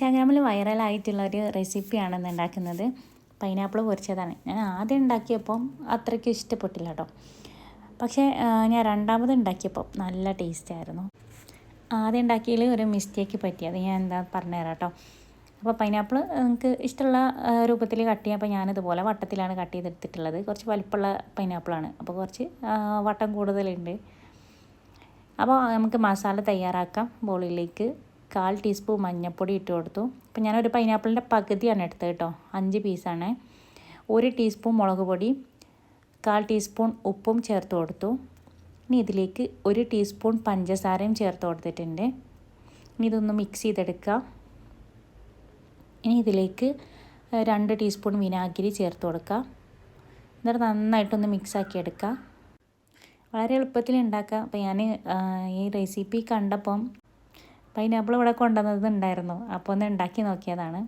ഇൻസ്റ്റാഗ്രാമിൽ വൈറലായിട്ടുള്ള ഒരു റെസിപ്പിയാണ് ഇന്ന് ഉണ്ടാക്കുന്നത്. പൈനാപ്പിൾ പൊരിച്ചതാണ്. ഞാൻ ആദ്യം ഉണ്ടാക്കിയപ്പം അത്രയ്ക്ക് ഇഷ്ടപ്പെട്ടില്ല കേട്ടോ പക്ഷേ ഞാൻ രണ്ടാമത് ഉണ്ടാക്കിയപ്പോൾ നല്ല ടേസ്റ്റ് ആയിരുന്നു ആദ്യം ഉണ്ടാക്കിയതിൽ ഒരു മിസ്റ്റേക്ക് പറ്റി. അത് ഞാൻ എന്താ പറഞ്ഞുതരാം കേട്ടോ അപ്പോൾ പൈനാപ്പിൾ നിങ്ങൾക്ക് ഇഷ്ടമുള്ള രൂപത്തിൽ കട്ട് ചെയ്യാം. അപ്പോൾ ഞാനിതുപോലെ വട്ടത്തിലാണ് കട്ട് ചെയ്തെടുത്തിട്ടുള്ളത്. കുറച്ച് വലിപ്പമുള്ള പൈനാപ്പിളാണ്. അപ്പോൾ കുറച്ച് വട്ടം കൂടുതലുണ്ട്. അപ്പോൾ നമുക്ക് മസാല തയ്യാറാക്കാം. ബോളിലേക്ക് കാൽ ടീസ്പൂൺ മഞ്ഞൾപ്പൊടി ഇട്ട് കൊടുത്തു. അപ്പോൾ ഞാനൊരു പൈനാപ്പിളിന്റെ പകുതിയാണ് എടുത്തത് കേട്ടോ. അഞ്ച് പീസാണ് ഒരു ടീസ്പൂൺ മുളക് പൊടി കാൽ ടീസ്പൂൺ ഉപ്പും ചേർത്ത് കൊടുത്തു. ഇനി ഇതിലേക്ക് ഒരു ടീസ്പൂൺ പഞ്ചസാരയും ചേർത്ത് കൊടുത്തിട്ടുണ്ട്. ഇനി ഇതൊന്ന് മിക്സ് ചെയ്തെടുക്കുക. ഇനി ഇതിലേക്ക് രണ്ട് ടീസ്പൂൺ വിനാഗിരി ചേർത്ത് കൊടുക്കുക. എന്നിട്ട് നന്നായിട്ടൊന്ന് മിക്സ് ആക്കി എടുക്കുക. വളരെ എളുപ്പത്തിൽ ഉണ്ടാക്കുക. അപ്പോൾ ഞാൻ ഈ റെസിപ്പി കണ്ടപ്പം പൈനാപ്പിൾ ഇവിടെ കൊണ്ടുവന്നത് ഉണ്ടായിരുന്നു അപ്പോൾ ഒന്ന് ഉണ്ടാക്കി നോക്കിയതാണ്.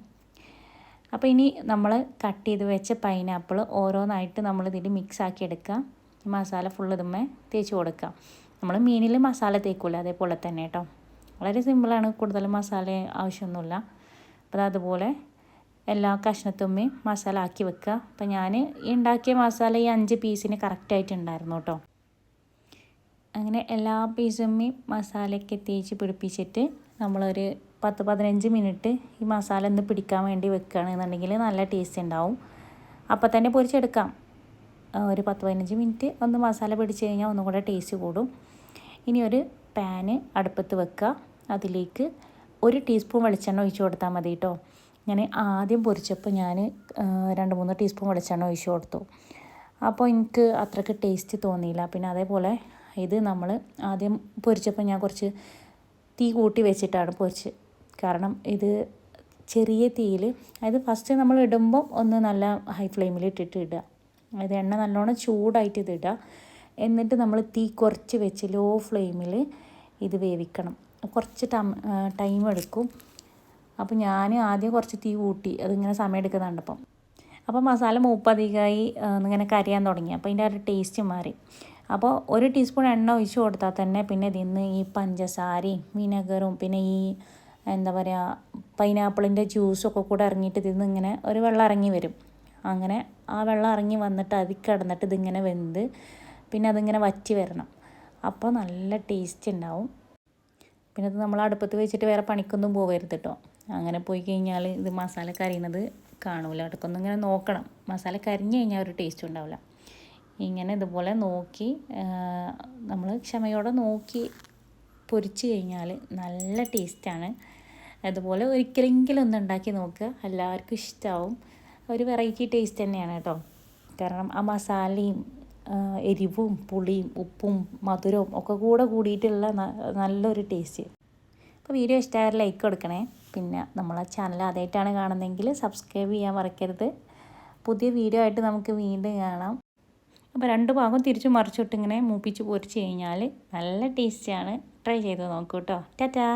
അപ്പോൾ ഇനി നമ്മൾ കട്ട് ചെയ്ത് വെച്ച പൈനാപ്പിൾ ഓരോന്നായിട്ട് നമ്മൾ ഇതിൽ മിക്സ് ആക്കി എടുക്കുക മസാല ഫുൾ ഇതുമ്മേ തേച്ച് കൊടുക്കുക നമ്മൾ മീനിൽ മസാല തേക്കില്ല അതേപോലെ തന്നെ കേട്ടോ. വളരെ സിമ്പിളാണ് കൂടുതൽ മസാല ആവശ്യമൊന്നുമില്ല. അപ്പോൾ അതുപോലെ എല്ലാ കഷ്ണത്തുമ്മയും മസാല ആക്കി വെക്കുക. അപ്പോൾ ഞാൻ ഈ ഉണ്ടാക്കിയ മസാല ഈ അഞ്ച് പീസിന് കറക്റ്റായിട്ട് ഉണ്ടായിരുന്നു കേട്ടോ. അങ്ങനെ എല്ലാ പീസുമ്മേയും മസാലയൊക്കെ തേച്ച് പിടിപ്പിച്ചിട്ട് നമ്മളൊരു പത്ത് പതിനഞ്ച് മിനിറ്റ് ഈ മസാല ഒന്ന് പിടിക്കാൻ വേണ്ടി വെക്കുകയാണെന്നുണ്ടെങ്കിൽ നല്ല ടേസ്റ്റ് ഉണ്ടാവും. അപ്പം തന്നെ പൊരിച്ചെടുക്കാം. ഒരു പത്ത് പതിനഞ്ച് മിനിറ്റ് ഒന്ന് മസാല പിടിച്ച് കഴിഞ്ഞാൽ ഒന്നും കൂടെ ടേസ്റ്റ് കൂടും. ഇനി ഒരു പാന് അടുപ്പത്ത് വെക്കുക. അതിലേക്ക് ഒരു ടീസ്പൂൺ വെളിച്ചെണ്ണ ഒഴിച്ച് കൊടുത്താൽ മതി കേട്ടോ. ഞാൻ ആദ്യം പൊരിച്ചപ്പോൾ ഞാൻ രണ്ട് മൂന്ന് ടീസ്പൂൺ വെളിച്ചെണ്ണ ഒഴിച്ച് കൊടുത്തു. അപ്പോൾ എനിക്ക് അത്രയ്ക്ക് ടേസ്റ്റ് തോന്നിയില്ല. പിന്നെ അതേപോലെ ഇത് നമ്മൾ ആദ്യം പൊരിച്ചപ്പോൾ ഞാൻ കുറച്ച് തീ കൂട്ടി വെച്ചിട്ടാണ് പൊരിച്ച്. കാരണം ഇത് ചെറിയ തീയിൽ അതായത് ഫസ്റ്റ് നമ്മൾ ഇടുമ്പം ഒന്ന് നല്ല ഹൈ ഫ്ലെയിമിൽ ഇട്ടിട്ട് ഇടുക. അതായത് എണ്ണ നല്ലോണം ചൂടായിട്ട് ഇത് ഇടുക. എന്നിട്ട് നമ്മൾ തീ കുറച്ച് വെച്ച് ലോ ഫ്ലെയിമിൽ ഇത് വേവിക്കണം. കുറച്ച് ടം എടുക്കും. അപ്പോൾ ഞാൻ ആദ്യം കുറച്ച് തീ കൂട്ടി അതിങ്ങനെ സമയം എടുക്കുന്നുണ്ടപ്പം അപ്പോൾ മസാല മൂപ്പധികമായി ഇങ്ങനെ കരയാൻ തുടങ്ങി. അപ്പോൾ അതിന്റെ ആ ഒരു ടേസ്റ്റ് മാറി. അപ്പോൾ ഒരു ടീസ്പൂൺ എണ്ണ ഒഴിച്ച് കൊടുത്താൽ തന്നെ പിന്നെ ഇതിന്ന് ഈ പഞ്ചസാരയും വിനെഗറും പിന്നെ ഈ എന്താ പറയുക പൈനാപ്പിളിന്റെ ജ്യൂസൊക്കെ കൂടെ ഇറങ്ങിയിട്ട് ഇതിന്ന് ഇങ്ങനെ ഒരു വെള്ളം ഇറങ്ങി വരും. അങ്ങനെ ആ വെള്ളം ഇറങ്ങി വന്നിട്ട് അതി കിടന്നിട്ട് ഇതിങ്ങനെ വെന്ത് പിന്നെ അതിങ്ങനെ വറ്റി വരണം. അപ്പോൾ നല്ല ടേസ്റ്റ് ഉണ്ടാവും. പിന്നെ ഇത് നമ്മൾ അടുപ്പത്ത് വെച്ചിട്ട് വേറെ പണിക്കൊന്നും പോകരുത് കേട്ടോ അങ്ങനെ പോയി കഴിഞ്ഞാൽ ഇത് മസാല കരയുന്നത് കാണൂല. അടുക്കൊന്നും ഇങ്ങനെ നോക്കണം. മസാല കരിഞ്ഞു കഴിഞ്ഞാൽ ഒരു ടേസ്റ്റ് ഉണ്ടാവില്ല. ഇങ്ങനെ ഇതുപോലെ നോക്കി നമ്മൾ ക്ഷമയോടെ നോക്കി പൊരിച്ച് കഴിഞ്ഞാൽ നല്ല ടേസ്റ്റാണ്. അതുപോലെ ഒരിക്കലെങ്കിലും ഒന്ന് ഉണ്ടാക്കി നോക്കുക. എല്ലാവർക്കും ഇഷ്ടമാവും ഒരു വെറൈറ്റി ടേസ്റ്റ് തന്നെയാണ് കേട്ടോ. കാരണം ആ മസാലയും എരിവും പുളിയും ഉപ്പും മധുരവും ഒക്കെ കൂടെ കൂടിയിട്ടുള്ള നല്ലൊരു ടേസ്റ്റ് അപ്പോൾ വീഡിയോ ഇഷ്ടമായ ലൈക്ക് കൊടുക്കണേ. പിന്നെ നമ്മളെ ചാനൽ ആദ്യമായിട്ടാണ് കാണുന്നതെങ്കിൽ സബ്സ്ക്രൈബ് ചെയ്യാൻ മറക്കരുത്. പുതിയ വീഡിയോ ആയിട്ട് നമുക്ക് വീണ്ടും കാണാം. അപ്പോൾ രണ്ട് ഭാഗം തിരിച്ചു മറിച്ചിട്ട് ഇങ്ങനെ മൂപ്പിച്ച് പൊരിച്ച് കഴിഞ്ഞാൽ നല്ല ടേസ്റ്റിയാണ് ട്രൈ ചെയ്ത് നോക്കൂ കേട്ടോ ടാറ്റാ.